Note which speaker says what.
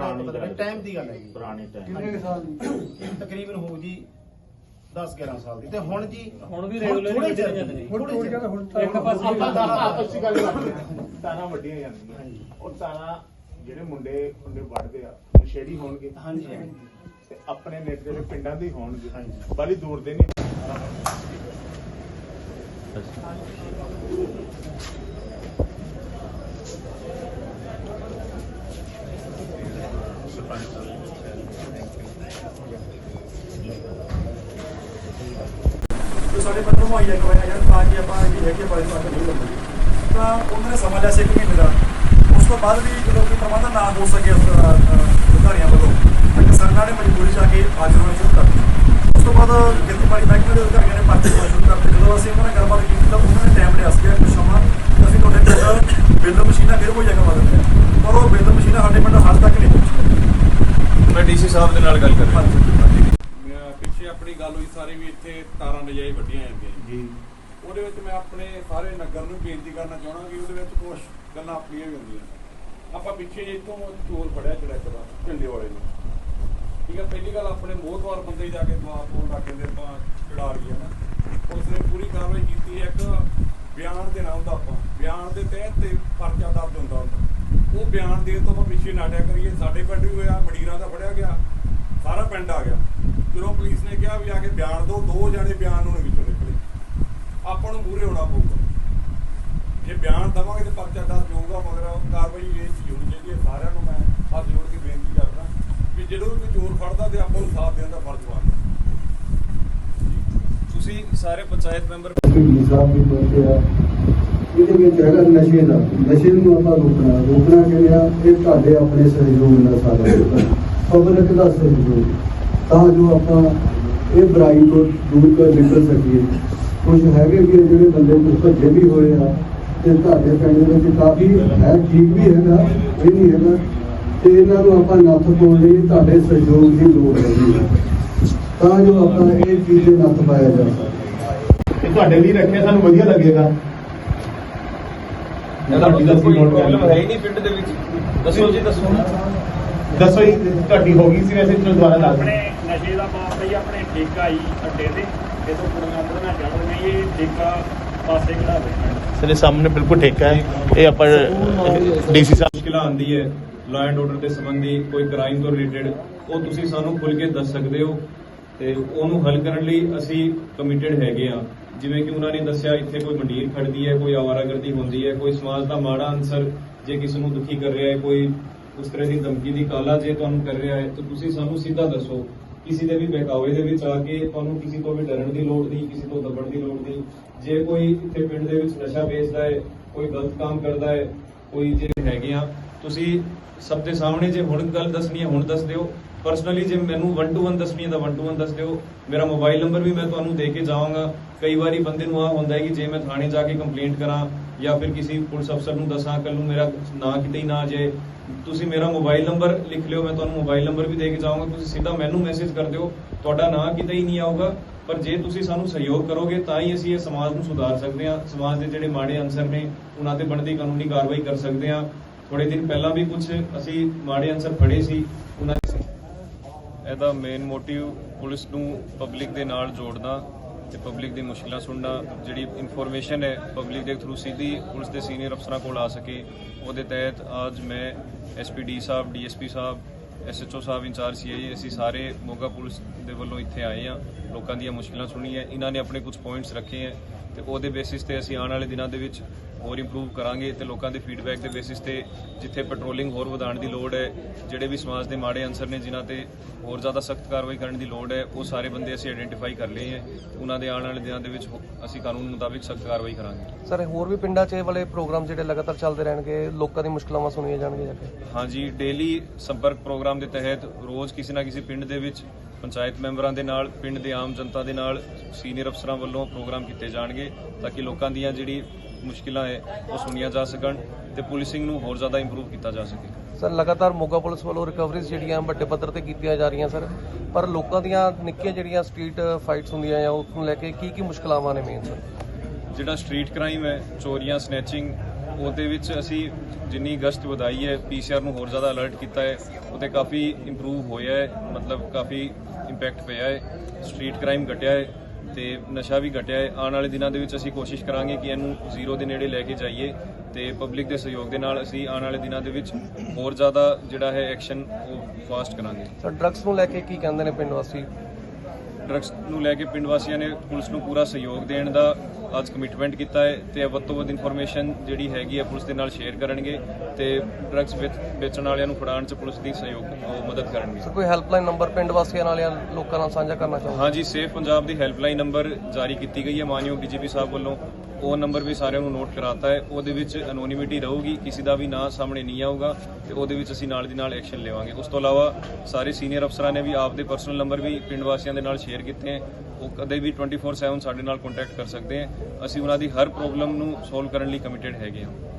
Speaker 1: ਥੋੜਾ
Speaker 2: ਪੁਰਾਣੀ
Speaker 1: ਪਤਾ
Speaker 2: ਗੱਲ।
Speaker 1: ਟਾਈਮ ਦੀ ਗੱਲ ਹੈ ਜੀ।
Speaker 2: ਪੁਰਾਣੇ ਟਾਈਮ
Speaker 3: ਕਿੰਨੇ ਕੁ ਸਾਲ ਦੀ?
Speaker 1: ਇਹ ਤਕਰੀਬਨ ਹੋ ਜੀ 10 11 ਸਾਲ ਦੀ। ਤੇ ਹੁਣ ਜੀ
Speaker 4: ਹੁਣ ਵੀ
Speaker 1: ਥੋੜ੍ਹੇ
Speaker 4: ਹੀ
Speaker 1: ਚਿਰ
Speaker 4: ਜਾਂਦੇ ਨੇ।
Speaker 3: ਹੁਣ ਟੁੱਟ ਗਿਆ ਤਾਂ ਹੁਣ
Speaker 4: ਇੱਕ ਪਾਸੇ
Speaker 2: ਆਪਾਂ ਤਾਂ ਆਪਸ ਵਿੱਚ ਗੱਲ। ਤਾਰਾਂ ਵੱਡੀਆਂ ਜਾਂਦੀਆਂ। ਉਹ ਤਾਰਾਂ ਜਿਹੜੇ ਮੁੰਡੇ ਮੁੰਡੇ ਵੱਢਦੇ ਆ ਨਸ਼ੇੜੀ ਹੋਣਗੇ।
Speaker 1: ਹਾਂਜੀ। ਹਾਂਜੀ
Speaker 2: ਤੇ ਆਪਣੇ ਨੇੜੇ ਦੇ ਪਿੰਡਾਂ ਦੇ ਹੋਣਗੇ।
Speaker 1: ਹਾਂਜੀ।
Speaker 2: ਬਾਲੀ ਦੂਰ ਦੇ ਨਹੀਂ।
Speaker 5: ਪਿੰਡ ਨੂੰ ਮੁਹੱਈਆ ਕਰਵਾਇਆ ਯਾਰ ਤਾਂ ਕਿ ਆਪਾਂ ਜਿਹੜੀ ਹੈਗੀ ਬਾਈ ਨੂੰ ਨਹੀਂ ਲੱਗਣੀ ਤਾਂ ਉਹਨਾਂ ਨੇ ਸਮਾਂ ਲਿਆ ਸੀ ਇੱਕ ਮਹੀਨੇ ਦਾ। ਉਸ ਤੋਂ ਬਾਅਦ ਵੀ ਜਦੋਂ ਕੋਈ ਪ੍ਰਬੰਧ ਨਾ ਹੋ ਸਕੇ ਉਸ ਅਧਿਕਾਰੀਆਂ ਵੱਲੋਂ ਤਾਂ ਕਿਸਾਨਾਂ ਨੇ ਮਜਬੂਰੀ 'ਚ ਆ ਕੇ ਅੱਜ ਹੋਣਾ ਸ਼ੁਰੂ ਕਰ ਦਿੱਤੀ। ਉਸ ਤੋਂ ਬਾਅਦ ਖੇਤੀਬਾੜੀ ਮਹਿਕਮੇ ਦੇ ਅਧਿਕਾਰੀਆਂ ਨੇ ਪਰਚੇ ਪਾਉਣੇ ਸ਼ੁਰੂ ਕਰਤੇ ਜਦੋਂ ਅਸੀਂ ਉਹਨਾਂ ਨਾਲ ਗੱਲਬਾਤ ਕੀਤੀ ਤਾਂ ਉਹਨਾਂ ਨੇ ਟਾਈਮ ਲਿਆ ਸੀਗਾ ਕੁਝ ਸਮਾਂ। ਕਿ ਅਸੀਂ ਤੁਹਾਡੇ ਪਿੰਡ ਬਿੱਲ ਮਸ਼ੀਨਾਂ ਫਿਰ ਮੁਹੱਈਆ ਕਰਵਾ ਦਿੰਦੇ ਪਰ ਉਹ ਬਿੱਲ ਮਸ਼ੀਨਾਂ ਸਾਡੇ ਪਿੰਡ ਹਾਲ ਤੱਕ ਨਹੀਂ ਪਹੁੰਚੀਆਂ।
Speaker 6: ਮੈਂ ਡੀਸੀ ਸਾਹਿਬ ਦੇ ਨਾਲ ਗੱਲ ਕਰ ਰਿਹਾ। ਗੱਲ ਹੋਈ ਸਾਰੀ ਵੀ ਇੱਥੇ ਤਾਰਾਂ ਨਜਾਇਜ਼ ਵੱਡੀਆਂ ਜਾਂਦੀਆਂ ਜੀ। ਉਹਦੇ ਵਿੱਚ ਮੈਂ ਆਪਣੇ ਸਾਰੇ ਨਗਰ ਨੂੰ ਬੇਨਤੀ ਕਰਨਾ ਚਾਹਣਾ ਕਿ ਉਹਦੇ ਵਿੱਚ ਕੁਝ ਗੱਲਾਂ ਆਪਣੀਆਂ ਵੀ ਹੁੰਦੀਆਂ। ਆਪਾਂ ਪਿੱਛੇ ਜੇ ਇੱਥੋਂ ਚੋਰ ਫੜਿਆ ਜਿਹੜਾ ਇੱਕ ਦਾ ਝੰਡੇ ਵਾਲੇ ਨੂੰ। ਠੀਕ ਹੈ ਪਹਿਲੀ ਗੱਲ ਆਪਣੇ ਮੋਹਤਵਾਰ ਬੰਦੇ ਜਾ ਕੇ ਦਵਾ ਪਾਉਣ ਲੱਗ ਜਾਂਦੇ ਆਪਾਂ ਚੜਾ ਲਈਏ ਨਾ। ਉਸ ਨੇ ਪੂਰੀ ਕਾਰਵਾਈ ਕੀਤੀ ਇੱਕ ਬਿਆਨ ਦੇਣਾ ਹੁੰਦਾ ਆਪਾਂ। ਬਿਆਨ ਦੇ ਤਹਿਤ ਤੇ ਪਰਚਾ ਦਰਜ ਹੁੰਦਾ ਹੁੰਦਾ। ਉਹ ਬਿਆਨ ਦੇਣ ਤੋਂ ਆਪਾਂ ਪਿੱਛੇ ਨਾ ਹਟਿਆ ਕਰੀਏ ਸਾਡੇ ਪਿੰਡ ਵੀ ਹੋਇਆ ਮਡੀਰਾ ਦਾ ਫੜਿਆ ਗਿਆ ਸਾਰਾ ਪਿੰਡ ਆ ਗਿਆ। ਜਦੋਂ ਪੁਲਿਸ ਨੇ ਕਿਹਾ ਵੀ ਆ ਕੇ ਬਿਆਨ ਦਿਓ ਦੋ ਜਣੇ ਬਿਆਨ ਨੂੰ ਵਿੱਚੋਂ ਨਿਕਲੇ। ਆਪਾਂ ਨੂੰ ਮੂਰੇ ਹੋਣਾ ਪਊਗਾ। ਜੇ ਬਿਆਨ ਦਵਾਂਗੇ ਤੇ ਪਰਚਾ ਦਰਜ ਹੋਊਗਾ ਮਗਰ ਉਹ ਕਾਰਵਾਈ ਇਹ ਚੀਜ਼ ਹੋਣੀ ਚਾਹੀਦੀ ਹੈ। ਸਾਰਿਆਂ ਨੂੰ ਮੈਂ ਹੱਥ ਜੋੜ ਕੇ ਬੇਨਤੀ ਕਰਦਾ ਵੀ ਜਦੋਂ ਵੀ ਕੋਈ ਚੋਰ ਫੜਦਾ ਤੇ ਆਪਾਂ ਨੂੰ ਸਾਥ ਦੇਣ ਦਾ ਫਰਜ਼ ਬਣਦਾ ਤੁਸੀਂ ਸਾਰੇ ਪੰਚਾਇਤ ਮੈਂਬਰ
Speaker 3: ਢੀਲੀ ਸਾਹਿਬ ਵੀ ਪਹੁੰਚੇ ਆ। ਇਹਦੇ ਵਿੱਚ ਹੈਗਾ ਨਸ਼ੇ ਦਾ। ਨਸ਼ੇ ਨੂੰ ਆਪਾਂ ਰੋਕਣਾ। ਰੋਕਣਾ ਕਿਵੇਂ ਆ? ਇਹ ਤੁਹਾਡੇ ਆਪਣੇ ਸਹਿਯੋਗ ਨਾਲ ਸਾਰਾ ਪਬਲਿਕ ਦਾ ਸਹਿਯੋਗ। ਤਾਂ ਜੋ ਆਪਾਂ ਇਹ ਬੁਰਾਈ ਤੋਂ ਦੂਰ ਕਰ ਨਿਕਲ ਸਕੀਏ। ਕੁਝ ਹੈਗੇ ਵੀ ਆ ਜਿਹੜੇ ਬੰਦੇ ਕੁਝ ਭੱਜੇ ਵੀ ਹੋਏ ਆ ਤੇ ਤੁਹਾਡੇ ਪਿੰਡ ਦੇ ਵਿੱਚ ਕਾਫੀ ਹੈ ਠੀਕ ਵੀ ਹੈਗਾ ਇਹ ਨਹੀਂ ਹੈਗਾ ਤੇ ਇਹਨਾਂ ਨੂੰ ਆਪਾਂ ਨੱਥ ਪਾਉਣ ਲਈ ਤੁਹਾਡੇ ਸਹਿਯੋਗ ਦੀ ਲੋੜ ਹੈਗੀ ਹੈ ਤਾਂ ਜੋ ਆਪਾਂ ਇਹ ਚੀਜ਼ ਦੇ ਨੱਥ ਪਾਇਆ ਜਾ ਸਕੇ।
Speaker 2: ਇਹ ਤੁਹਾਡੇ ਲਈ ਰੱਖਿਆ ਸਾਨੂੰ ਵਧੀਆ ਲੱਗੇਗਾ। ਤੁਹਾਡੀ ਗੱਲ ਅਸੀਂ ਨੋਟ ਕਰ
Speaker 6: ਪ੍ਰੋਬਲਮ ਹੀ ਨਹੀਂ ਪਿੰਡ ਦੇ ਵਿੱਚ। ਦੱਸੋ ਜੀ ਦੱਸੋ।
Speaker 2: ਦੱਸੋ ਜੀ ਤੁਹਾਡੀ ਹੋ ਗਈ ਸੀ ਵੈਸੇ ਚਲੋ ਦੁਬਾਰਾ ਲਾ ਦਿਓ।
Speaker 4: ਆਪਣੇ ਨਸ਼ੇ ਦਾ ਮਾਮਲਾ ਹੀ ਆਪਣੇ ਠੇਕਾ ਹੀ ਅੱਡੇ ਤੇ। ਜਦੋਂ ਕੁੜੀਆਂ ਕੁੜੀਆਂ ਚੜ ਰਹੀਆਂ ਇਹ ਠੇਕਾ ਪਾਸੇ ਖੜਾ ਦੇ
Speaker 2: ਸਾਡੇ ਸਾਹਮਣੇ ਬਿਲਕੁਲ ਠੇਕਾ ਹੈ। ਇਹ ਆਪਾਂ ਡੀਸੀ ਸਾਹਿਬ
Speaker 6: ਮੁਸ਼ਕਿਲਾਂ ਆਉਂਦੀ ਹੈ ਲਾ ਐਂਡ ਆਰਡਰ ਦੇ ਸੰਬੰਧੀ ਕੋਈ ਕ੍ਰਾਈਮ ਤੋਂ ਰਿਲੇਟਡ ਉਹ ਤੁਸੀਂ ਸਾਨੂੰ ਖੁੱਲ ਕੇ ਦੱਸ ਸਕਦੇ ਹੋ। ਤੇ ਉਹਨੂੰ ਹੱਲ ਕਰਨ ਲਈ ਅਸੀਂ ਕਮਿਟਡ ਹੈਗੇ ਆ ਜਿਵੇਂ ਕਿ ਉਹਨਾਂ ਨੇ ਦੱਸਿਆ ਇੱਥੇ ਕੋਈ ਮੰਡੀਰ ਖੜਦੀ ਹੈ ਕੋਈ ਆਵਾਰਾਗਰਦੀ ਹੁੰਦੀ ਹੈ ਕੋਈ ਸਮਾਜ ਦਾ ਮਾੜਾ ਅਨਸਰ ਜੇ ਕਿਸੇ ਨੂੰ ਦੁਖੀ ਕਰ ਰਿਹਾ ਹੈ ਕੋਈ ਉਸ ਤਰ੍ਹਾਂ ਦੀ ਧਮਕੀ ਦੀ ਕਾਲਾ ਜੇ ਤੁਹਾਨੂੰ ਕਰ ਰਿਹਾ ਹੈ, ਤਾਂ ਤੁਸੀਂ ਸਾਨੂੰ ਸਿੱਧਾ ਦੱਸੋ, ਕਿਸੇ ਦੇ ਵੀ ਬਹਿਕਾਵੇ ਦੇ ਵਿੱਚ ਆ ਕੇ ਤੁਹਾਨੂੰ ਕਿਸੇ ਤੋਂ ਵੀ ਡਰਨ ਦੀ ਲੋੜ ਨਹੀਂ, ਕਿਸੇ ਤੋਂ ਦਬਣ ਦੀ ਲੋੜ ਨਹੀਂ। ਜੇ ਕੋਈ ਇੱਥੇ ਪਿੰਡ ਦੇ ਵਿੱਚ ਨਸ਼ਾ ਵੇਚਦਾ ਹੈ, ਕੋਈ ਗਲਤ ਕੰਮ ਕਰਦਾ ਹੈ, ਕੋਈ ਜੇ ਹੈਗੇ ਆ ਤੁਸੀਂ ਸਭ ਦੇ ਸਾਹਮਣੇ ਜੇ ਹੁਣ ਗੱਲ ਦੱਸਣੀ ਹੈ, ਹੁਣ ਦੱਸ ਦਿਓ। ਪਰਸਨਲੀ ਜੇ ਮੈਨੂੰ 1 ਟੂ 1 ਦੱਸਣੀ ਹੈ ਤਾਂ 1 ਟੂ 1 ਦੱਸ ਦਿਓ। ਮੇਰਾ ਮੋਬਾਈਲ ਨੰਬਰ ਵੀ ਮੈਂ ਤੁਹਾਨੂੰ ਦੇ ਕੇ ਜਾਵਾਂਗਾ। ਕਈ ਵਾਰੀ ਬੰਦੇ ਨੂੰ ਆ ਹੁੰਦਾ ਹੈ ਕਿ ਜੇ ਮੈਂ ਥਾਣੇ ਜਾ ਕੇ ਕੰਪਲੇਂਟ ਕਰਾਂ ਜਾਂ ਫਿਰ ਕਿਸੇ ਪੁਲਿਸ ਅਫਸਰ ਨੂੰ ਦੱਸਾਂ ਕੱਲ ਨੂੰ ਮੇਰਾ ਨਾਂ ਕਿਤੇ ਹੀ ਨਾ ਜੇ ਤੁਸੀਂ ਮੇਰਾ ਮੋਬਾਈਲ ਨੰਬਰ ਲਿਖ ਲਿਓ, ਮੈਂ ਤੁਹਾਨੂੰ ਮੋਬਾਈਲ ਨੰਬਰ ਵੀ ਦੇ ਕੇ ਜਾਵਾਂਗਾ। ਤੁਸੀਂ ਸਿੱਧਾ ਮੈਨੂੰ ਮੈਸੇਜ ਕਰ ਦਿਓ। ਤੁਹਾਡਾ ਨਾਂ ਕਿਤੇ ਹੀ ਨਹੀਂ ਆਊਗਾ। ਪਰ ਜੇ ਤੁਸੀਂ ਸਾਨੂੰ ਸਹਿਯੋਗ ਕਰੋਗੇ, ਤਾਂ ਹੀ ਅਸੀਂ ਇਹ ਸਮਾਜ ਨੂੰ ਸੁਧਾਰ ਸਕਦੇ ਹਾਂ। ਸਮਾਜ ਦੇ ਜਿਹੜੇ ਮਾੜੇ ਅਨਸਰ ਨੇ, ਉਹਨਾਂ ਤੇ ਬਣਦੀ ਕਾਨੂੰਨੀ ਕਾਰਵਾਈ ਕਰ ਸਕਦੇ ਹਾਂ। ਥੋੜੇ ਦਿਨ ਪਹਿਲਾਂ ਵੀ ਕੁਝ ਅਸੀਂ ਮਾੜੇ ਅਨਸਰ ਫੜੇ ਸੀ, ਉਹਨਾਂ ਇਹਦਾ ਮੇਨ ਮੋਟਿਵ ਪੁਲਿਸ ਨੂੰ ਪਬਲਿਕ ਦੇ ਨਾਲ ਜੋੜਨਾ ਤੇ ਪਬਲਿਕ ਦੀ ਮੁਸ਼ਕਲਾਂ ਸੁਣਨਾ, ਜਿਹੜੀ ਇਨਫੋਰਮੇਸ਼ਨ ਹੈ ਪਬਲਿਕ ਦੇ ਥਰੂ ਸਿੱਧੀ ਪੁਲਿਸ ਦੇ ਸੀਨੀਅਰ ਅਫਸਰਾਂ ਕੋਲ ਆ ਸਕੇ। ਉਹਦੇ ਤਹਿਤ ਅੱਜ ਮੈਂ ਐਸਪੀਡੀ ਸਾਹਿਬ ਡੀਐਸਪੀ ਸਾਹਿਬ ਐਸਐਚਓ ਸਾਹਿਬ ਇੰਚਾਰਜ ਸੀਆਈ ਅਸੀਂ ਸਾਰੇ ਮੋਗਾ ਪੁਲਿਸ ਦੇ ਵੱਲੋਂ ਇੱਥੇ ਆਏ ਆ ਲੋਕਾਂ ਦੀਆਂ ਮੁਸ਼ਕਲਾਂ ਸੁਣੀਆਂ। ਇਹਨਾਂ ਨੇ ਆਪਣੇ ਕੁਝ ਪੁਆਇੰਟਸ ਰੱਖੇ ਹੈ। ਤੇ ਉਹਦੇ ਬੇਸਿਸ ਤੇ ਅਸੀਂ ਆਉਣ ਵਾਲੇ ਦਿਨਾਂ ਦੇ ਵਿੱਚ ਹੋਰ ਇੰਪਰੂਵ ਕਰਾਂਗੇ ਤੇ ਲੋਕਾਂ ਦੇ ਫੀਡਬੈਕ ਦੇ ਬੇਸਿਸ ਤੇ ਜਿੱਥੇ ਪੈਟਰੋਲਿੰਗ ਹੋਰ ਵਧਾਉਣ ਦੀ ਲੋੜ ਹੈ ਜਿਹੜੇ ਵੀ ਸਮਾਜ ਦੇ ਮਾੜੇ ਅਨਸਰ ਨੇ ਜਿਨ੍ਹਾਂ ਤੇ ਹੋਰ ਜ਼ਿਆਦਾ ਸਖਤ ਕਾਰਵਾਈ ਕਰਨ ਦੀ ਲੋੜ ਹੈ ਉਹ ਸਾਰੇ ਬੰਦੇ ਅਸੀਂ ਆਇਡੈਂਟੀਫਾਈ ਕਰ ਲਏ ਹੈ ਉਹਨਾਂ ਦੇ ਆਉਣ ਵਾਲੇ ਦਿਨਾਂ ਦੇ ਵਿੱਚ ਅਸੀਂ ਕਾਨੂੰਨ ਮੁਤਾਬਿਕ ਸਖਤ ਕਾਰਵਾਈ ਕਰਾਂਗੇ।
Speaker 7: ਸਰ ਹੋਰ ਵੀ ਪਿੰਡਾਂ 'ਚ ਇਹ ਵਾਲੇ ਪ੍ਰੋਗਰਾਮ ਜਿਹੜੇ ਲਗਾਤਾਰ ਚੱਲਦੇ ਰਹਿਣਗੇ ਲੋਕਾਂ ਦੀ ਮੁਸ਼ਕਲਾਂ ਸੁਣੀਆਂ ਜਾਣਗੀਆਂ ਜਾ ਕੇ?
Speaker 6: ਹਾਂਜੀ ਡੇਲੀ ਸੰਪਰਕ ਪ੍ਰੋਗਰਾਮ ਦੇ ਤਹਿਤ ਰੋਜ਼ ਕਿਸੇ ਨਾ ਕਿਸੇ ਪਿੰਡ ਦੇ ਵਿੱਚ ਪੰਚਾਇਤ ਮੈਂਬਰਾਂ ਦੇ ਨਾਲ ਪਿੰਡ ਦੇ ਆਮ ਜਨਤਾ ਦੇ ਨਾਲ ਸੀਨੀਅਰ ਅਫਸਰਾਂ ਵੱਲੋਂ ਪ੍ਰੋਗਰਾਮ ਕੀਤੇ ਜਾਣਗੇ ਤਾਂ ਕਿ ਲੋਕਾਂ ਦੀਆਂ ਜਿਹੜੀ ਮੁਸ਼ਕਿਲਾਂ ਹੈ ਉਹ ਸੁਣੀਆਂ ਜਾ ਸਕਣ ਤੇ ਪੁਲਿਸਿੰਗ ਨੂੰ ਹੋਰ ਜ਼ਿਆਦਾ ਇੰਪਰੂਵ ਕੀਤਾ ਜਾ ਸਕੇ।
Speaker 7: ਸਰ ਲਗਾਤਾਰ ਮੋਗਾ ਪੁਲਿਸ ਵੱਲੋਂ ਰਿਕਵਰੀਜ਼ ਜਿਹੜੀਆਂ ਵੱਡੇ ਪੱਧਰ ਤੇ ਕੀਤੀਆਂ ਜਾ ਰਹੀਆਂ ਸਰ ਪਰ ਲੋਕਾਂ ਦੀਆਂ ਨਿੱਕੀਆਂ ਜਿਹੜੀਆਂ ਸਟਰੀਟ ਫਾਈਟਸ ਹੁੰਦੀਆਂ ਆ ਉਸ ਨੂੰ ਲੈ ਕੇ ਕੀ ਕੀ ਮੁਸ਼ਕਲਾਵਾਂ ਨੇ ਮੇਨ ਸਰ
Speaker 6: ਜਿਹੜਾ ਸਟਰੀਟ ਕ੍ਰਾਈਮ ਹੈ ਚੋਰੀਆਂ ਸਨੈਚਿੰਗ ਉਹਦੇ ਵਿੱਚ ਅਸੀਂ ਜਿੰਨੀ ਗਸ਼ਤ ਵਧਾਈ ਹੈ ਪੀਸੀਆਰ ਨੂੰ ਹੋਰ ਜ਼ਿਆਦਾ ਅਲਰਟ ਕੀਤਾ ਹੈ ਉਹਤੇ ਕਾਫੀ ਇੰਪਰੂਵ ਹੋਇਆ ਹੈ ਮਤਲਬ ਕਾਫੀ ਇੰਪੈਕਟ ਪਿਆ ਹੈ ਸਟਰੀਟ ਕ੍ਰਾਈਮ ਘਟਿਆ ਹੈ ਤੇ ਨਸ਼ਾ ਵੀ ਘਟਿਆ ਹੈ। ਆਉਣ ਵਾਲੇ ਦਿਨਾਂ ਦੇ ਵਿੱਚ ਅਸੀਂ ਕੋਸ਼ਿਸ਼ ਕਰਾਂਗੇ ਕਿ ਇਹਨੂੰ ਜ਼ੀਰੋ ਦੇ ਨੇੜੇ ਲੈ ਕੇ ਜਾਈਏ ਤੇ ਪਬਲਿਕ ਦੇ ਸਹਿਯੋਗ ਦੇ ਨਾਲ ਅਸੀਂ ਆਉਣ ਵਾਲੇ ਦਿਨਾਂ ਦੇ ਵਿੱਚ ਹੋਰ ਜ਼ਿਆਦਾ ਜਿਹੜਾ ਹੈ ਐਕਸ਼ਨ ਉਹ ਫਾਸਟ ਕਰਾਂਗੇ।
Speaker 7: ਸਰ ਡਰੱਗਸ ਨੂੰ ਲੈ ਕੇ ਕੀ ਕਹਿੰਦੇ ਨੇ ਪਿੰਡ ਵਾਸੀ?
Speaker 6: ਡਰੱਗਸ ਨੂੰ ਲੈ ਕੇ ਪਿੰਡ ਵਾਸੀਆਂ ਨੇ ਪੁਲਿਸ ਨੂੰ ਪੂਰਾ ਸਹਿਯੋਗ ਦੇਣ ਦਾ ਅੱਜ ਕਮਿਟਮੈਂਟ ਕੀਤਾ ਹੈ ਤੇ ਵੱਧ ਤੋਂ ਵੱਧ ਇਨਫੋਰਮੇਸ਼ਨ ਜਿਹੜੀ ਹੈਗੀ ਹੈ ਪੁਲਿਸ ਦੇ ਨਾਲ ਸ਼ੇਅਰ ਕਰਨਗੇ ਤੇ ਡਰੱਗਸ ਵੇਚਣ ਵਾਲਿਆਂ ਨੂੰ ਫੜਾਉਣ 'ਚ ਪੁਲਿਸ ਦੀ ਸਹਿਯੋਗ ਮਦਦ ਕਰਨਗੇ।
Speaker 7: ਸਰ ਕੋਈ ਹੈਲਪਲਾਈਨ ਨੰਬਰ ਪਿੰਡ ਵਾਸੀਆਂ ਨਾਲ ਜਾਂ ਲੋਕਾਂ ਨਾਲ ਸਾਂਝਾ ਕਰਨਾ ਚਾਹੁੰਦੇ
Speaker 6: ਹਾਂਜੀ ਸੇਫ ਪੰਜਾਬ ਦੀ ਹੈਲਪਲਾਈਨ ਨੰਬਰ ਜਾਰੀ ਕੀਤੀ ਗਈ ਹੈ। ਮਾਨਯੋਗ ਡੀਜੀਪੀ ਸਾਹਿਬ ਵੱਲੋਂ ਉਹ ਨੰਬਰ ਵੀ ਸਾਰਿਆਂ ਨੂੰ ਨੋਟ ਕਰਾਤਾ ਹੈ। ਉਹਦੇ ਵਿੱਚ ਅਨੋਨਿਮਿਟੀ ਰਹੂਗੀ ਕਿਸੇ ਦਾ ਵੀ ਨਾਂ ਸਾਹਮਣੇ ਨਹੀਂ ਆਊਗਾ ਤੇ ਉਹਦੇ ਵਿੱਚ ਅਸੀਂ ਨਾਲ ਦੀ ਨਾਲ ਐਕਸ਼ਨ ਲਵਾਂਗੇ। ਉਸ ਤੋਂ ਇਲਾਵਾ ਸਾਰੇ ਸੀਨੀਅਰ ਅਫਸਰਾਂ ਨੇ ਵੀ ਆਪਦੇ ਪਰਸਨਲ ਨੰਬਰ ਵੀ ਪਿੰਡ ਵਾਸੀਆਂ ਦੇ ਨਾਲ ਸ਼ੇਅਰ ਕੀਤੇ ਹੈ, ਉਹ ਕਦੇ ਵੀ 24/7 ਸਾਡੇ ਨਾਲ ਕੰਟੈਕਟ ਕਰ ਸਕਦੇ ਹੈ। ਅਸੀਂ ਉਹਨਾਂ ਦੀ ਹਰ ਪ੍ਰੋਬਲਮ ਨੂੰ ਸੋਲਵ ਕਰਨ ਲਈ ਕਮਿਟਿਡ ਹੈਗੇ ਹਾਂ।